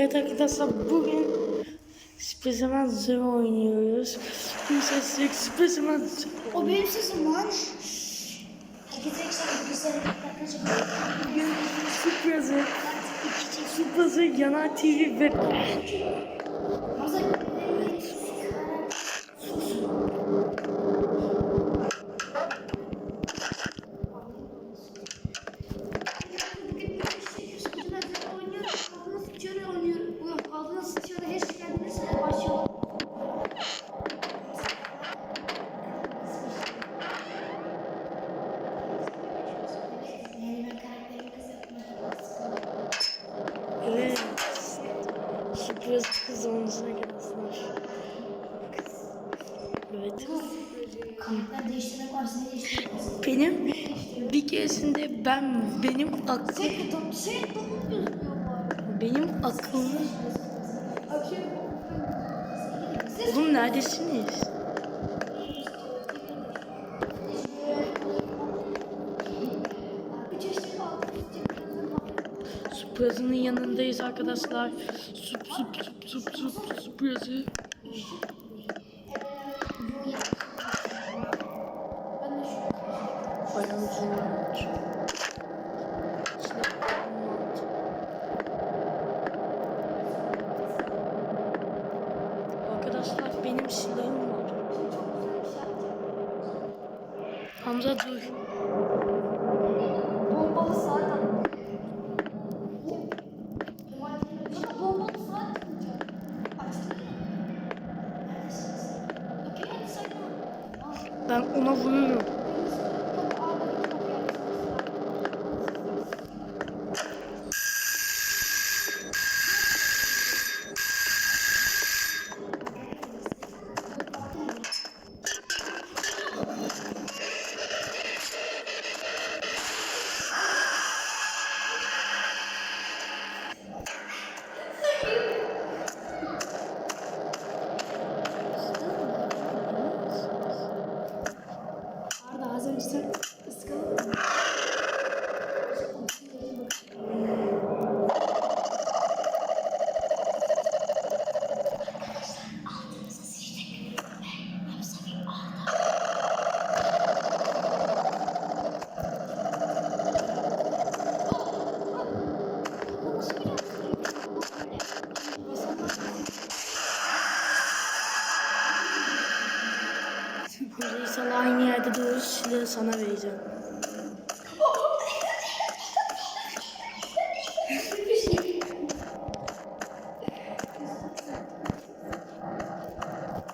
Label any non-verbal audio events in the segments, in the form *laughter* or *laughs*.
Evet arkadaşlar bugün Spiderman Zero oynuyoruz. Bu seslik Spiderman. O benim sesim lan. Bugün Suprazı, Suprazı Yanar TV ve Hamza Altına sıçıyor da hiç kendine sıra başlıyor. Yani ben karakterimi kızartmadım. evet Suprazı kız olmasına gelsinler. Varsa. Benim bir keresinde ben benim gözüküyor bu arada. benim aklım. Oğlum neredesiniz? Suprazı'nın yanındayız arkadaşlar. Sup sup sup sup sup Suprazı. Ben de Arkadaşlar benim silahım var. Hamza dur. Bombalı saat. Ben ona vururum. Sana vereceğim.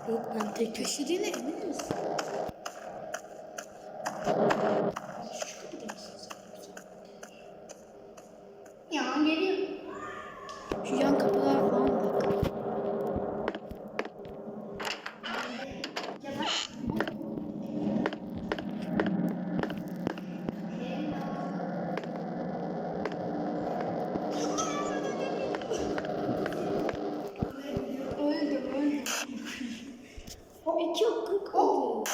Yok ben tek köşe. Köşediğine emin misin? Ya geliyor. Şu yan kapılar falan bak. Ya bak. Öldüm, öldüm. O iki hakkı kaldı.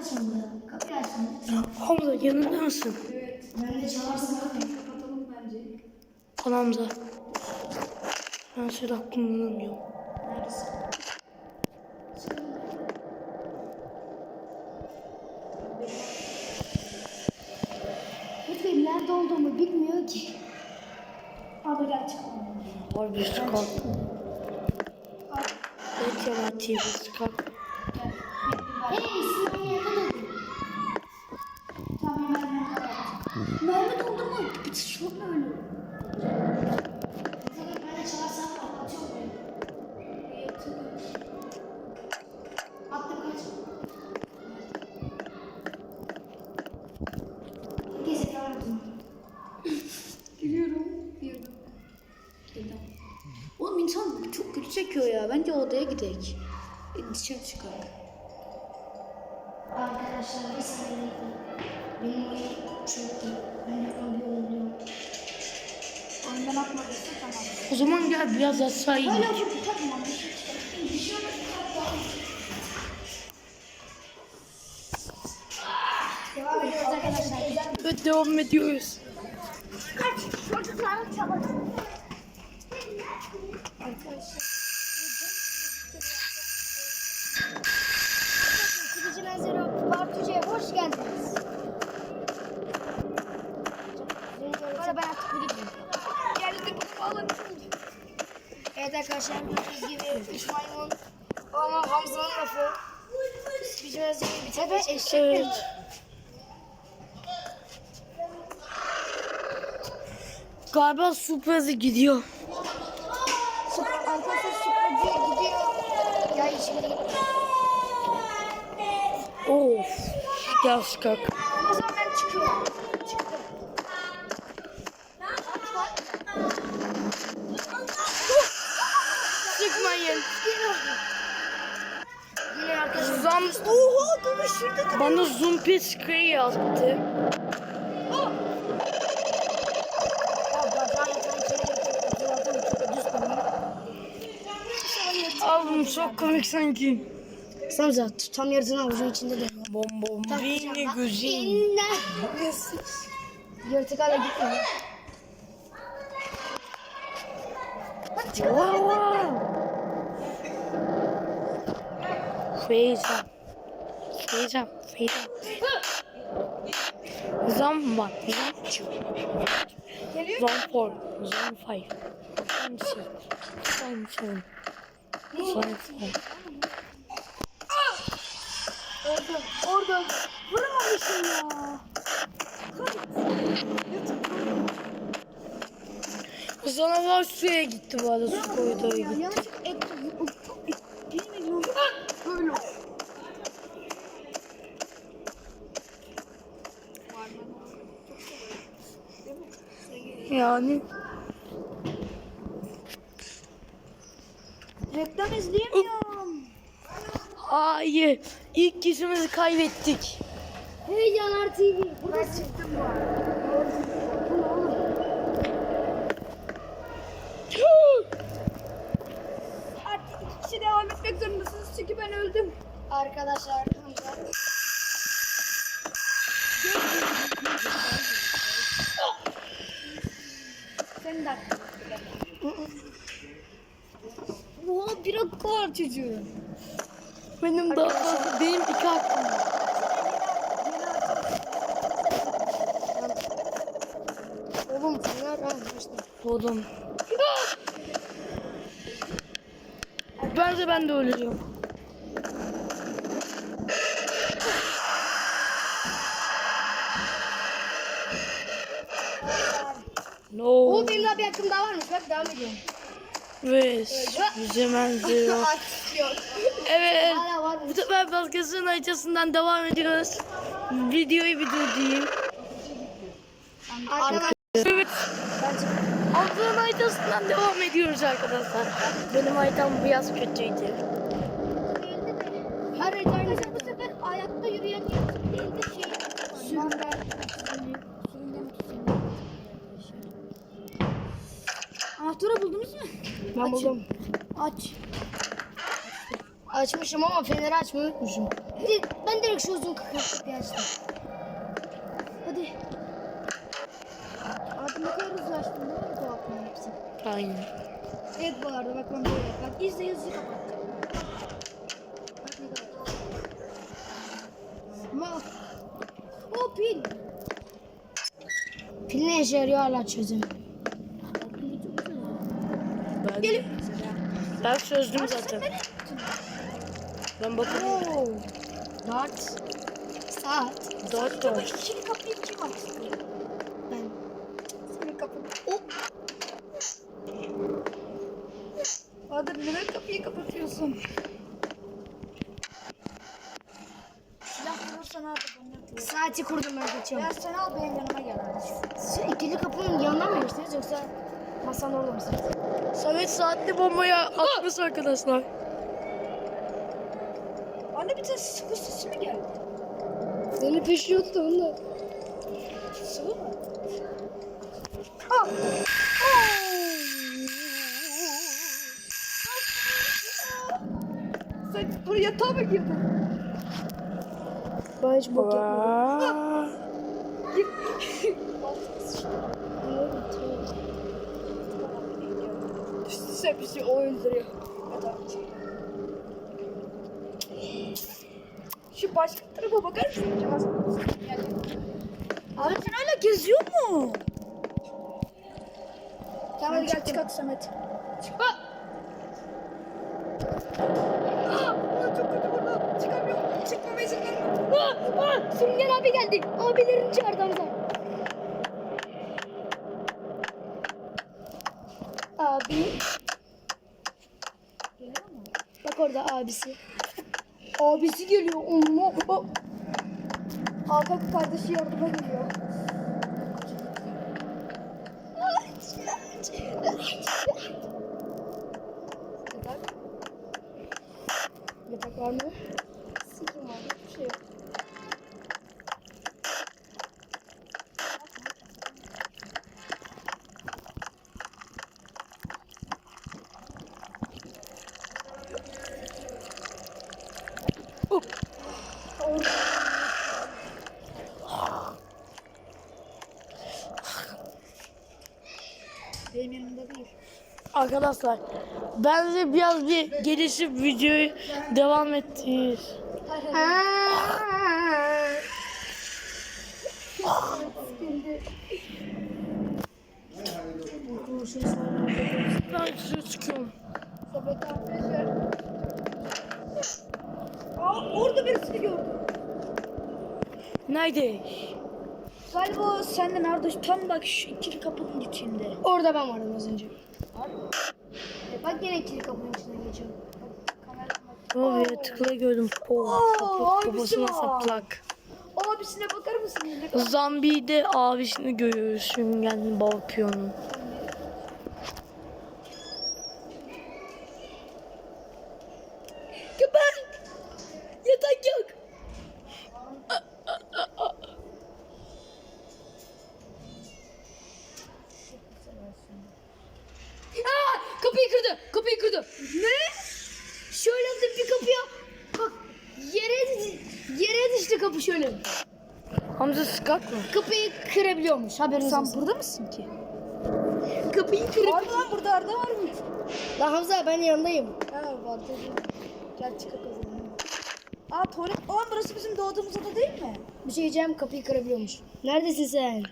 Açın ya, kapıyı açın. Hamza yanında mısın? Evet. Ben de çalarsın kapatalım bence. Al Hamza. Ben silah kullanamıyorum. Neredesin? Lütfen nerede olduğumu bilmiyor ki. Abi gel çıkalım. Var bir çıkar. Evet yana TV çıkar. Hey Sinan nerede doldun? Tamam mermi kapat. Mu? Çok öyle. Oğlum insan çok kötü çekiyor ya. Bence odaya gidelim. O zaman gel biraz aşağı in. Şey şey. Evet devam ediyoruz. Kaç çocuklar çabuk. Arkadaşlar. Zero Part 3'e hoş geldiniz. Sonra ben artık bir gideyim. Geldim alın. Evet arkadaşlar gördüğünüz gibi üç maymun ama Hamza'nın lafı. Sivicime Zero'yu bitirmiş. Eşek Evet. Galiba super hızlı gidiyor. Süper, arkadaşlar süperci gidiyor. Ya şimdi Of. Gel kalk. O zaman ben çıkıyorum. Çıktım. Sıkmayın. Yine Zam... Oha dur şurada Bana zumpi spray yaptı. Getirdim. Zaten çok komik sanki. Samza tam yarısını avucun içinde de. Bom bom bini gözüm. İnler. Yırtık hala gitmiyor. Feyzam. Feyzam. Feyzam. Zam var. Zam çık. Zam four. Zam five. Zam six. Zam seven. Zam four. Orada. Orada. Vuramamışım ya. Canavar suya gitti bu arada su koyduğu gibi. Yani. Reklam izleyemiyorum. Hayır. İlk kişimizi kaybettik. Hey Yanar TV. Burada çıktım? Artık iki kişi devam etmek zorundasınız çünkü ben öldüm. Arkadaşlar De hakkın. Oha bir hakkı var çocuğun. Benim daha fazla. Benim iki hakkım var. Oğlum Fener ha işte. Doğdum. Bence ben de öleceğim. No. O benim daha bir hakkım daha varmış. Bak devam ediyorum. Ve. Artık yok. Evet. Bu sefer baskısının açısından devam ediyoruz. Videoyu bir durdurayım. Arkadaşlar Evet. Aldığın haritasından devam ediyoruz arkadaşlar. Benim haritam biraz kötüydü. her aynı Bu sefer ayakta yürüyen yaratık değil de şey. Sürüngen. Anahtarı buldunuz mu? Ben buldum. Aç. Açmışım ama feneri açmayı unutmuşum. Ben direkt şu uzun kapıyı açtım. Hadi. Abi ne kadar hızlı açtın değil mi kulaklarının hepsi? Aynen. Evet bu arada bak ben böyle. Bak izle hızlı kapat. Bak ne kadar. Ama o pil. Pil ne işe yarıyor hala çözemedim. Ben, Gelip. ben çözdüm zaten. Ben bakalım. Dart. Saat. Dört dört. Şimdi kapıyı kim açtı? Ben. Senin kapını. Hop. Bahadır neden kapıyı kapatıyorsun? Silah bulursan abi bana. Saati kurdum ben kaçıyorum. Ya sen al benim yanıma gel. Siz ikili kapının yanından mı geçtiniz yoksa masanın orada mısınız? Samet saatli bombayı atmış arkadaşlar. Bana bir tane sıkı sesi mi geldi? Beni peşliyordu da onunla. Sıvı mı? Sen buraya yatağa mı girdin? Ben hiç bok yapmadım. Aa, *laughs* Bir şey o öldürüyor. Şu başka tarafa bakar mısın? Abi sen hala geziyor mu? Tamam hadi gel çıkart Samet. Çıkma. Aa, çok kötü vurdu. Çıkamıyorum. Çıkmama izin verme. Aa, aa, Sünger abi geldi. Abilerini çağırdı Hamza. Abi. Bak orada abisi. Abisi geliyor. O. Arka kardeşi yardıma geliyor. Yatak var mı? Sikim var. Hiçbir şey yok. Benim yanımda değil. Arkadaşlar bence biraz bir gelişip videoyu devam ettir. Ben size çıkıyorum. Aa orada birisini gördüm. Nerede? Galiba sen de nerede? Tam bak şu ikili kapının içinde. Orada ben vardım az önce. Bak yine ikili kapının içine geçiyorum. Oh ya tıkla gördüm. Oh, kafasına var. saplak. Abisine bakar mısın? Zambi'de abisini görüyoruz süngenli bal Mı? Kapıyı kırabiliyormuş. Haberiniz Sen olsun. burada mısın ki? Kapıyı kırıp. Var mı lan burada Arda var mı? Lan Hamza ben yanındayım. Ha var dedi. Gel çıkak o zaman. Aa tuvalet. Aa burası bizim doğduğumuz oda değil mi? Bir şey diyeceğim kapıyı kırabiliyormuş. Neredesin sen?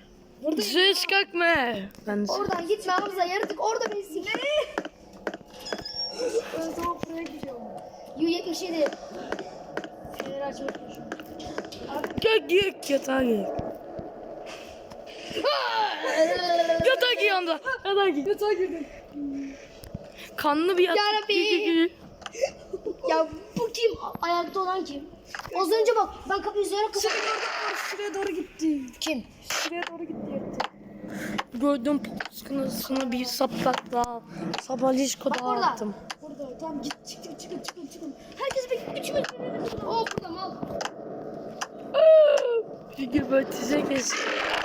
Dışarı çıkak mı? Ben de Oradan gitme Hamza yaratık orada beni Ne? *laughs* Ben zaman buraya gidiyorum. U77. Fener açmayı unutmuşum. Gel gel yatağa gel. *laughs* Yatağa gel yanda. Yatağa gel. Yatağa girdim. Kanlı bir yatak. Yarabbi. Ya bu kim? Ayakta olan kim? Az önce bak ben kapıyı üzerine kapattım. Şuraya doğru gitti. Kim? Şuraya doğru gitti yattı. Gördüm poskınasına bir saplak daha. Sabalişko orada. attım. Burada tamam git çıkın çıkın çıkın çıkın. Herkes bir üç metre. Oo burada mal. Bir gebertize kes. Kim öldü?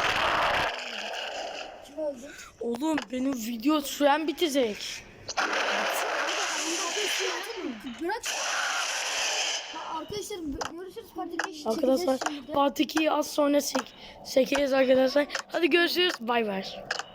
Oğlum benim video süren bitecek. Bırak. Arkadaşlar görüşürüz parti beş. Arkadaşlar part 2'yi az sonra sek sekeriz arkadaşlar. Hadi görüşürüz. Bay bay.